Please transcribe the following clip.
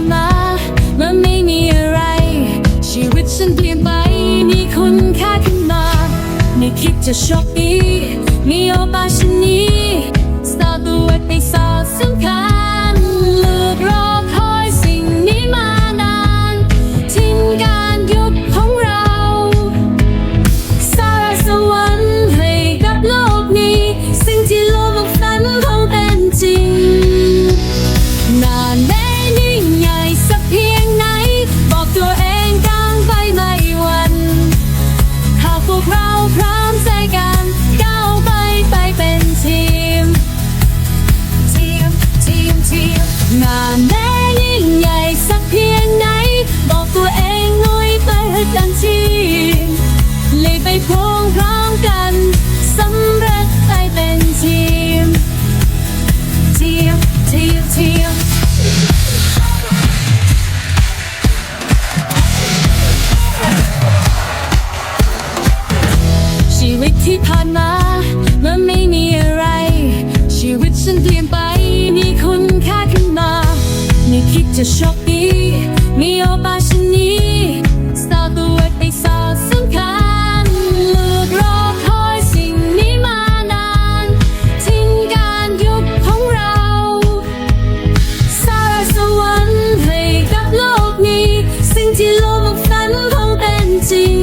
านมา มันไม่มีอะไร ชีวิตฉันเปลี่ยนไป มีคุณค่าขึ้นมา ไม่คิดจะโชคดีมีโอกาสชนี้สตาร์ the way they saw some ที่ผ่านมามันไม่มีอะไร ชีวิตฉันเปลี่ยนไป มีคุณค่าขึ้นมาไม่คิดจะโชคดีมีโอกาสชนนี้ สาวตัวไอกสาสำคัญเลือกรอคอยสิ่งนี้มานานทิ้งการยุคของเราสารสวรรค์ให้กับโลกนี้ สิ่งที่โลกฝันคงเป็นจริง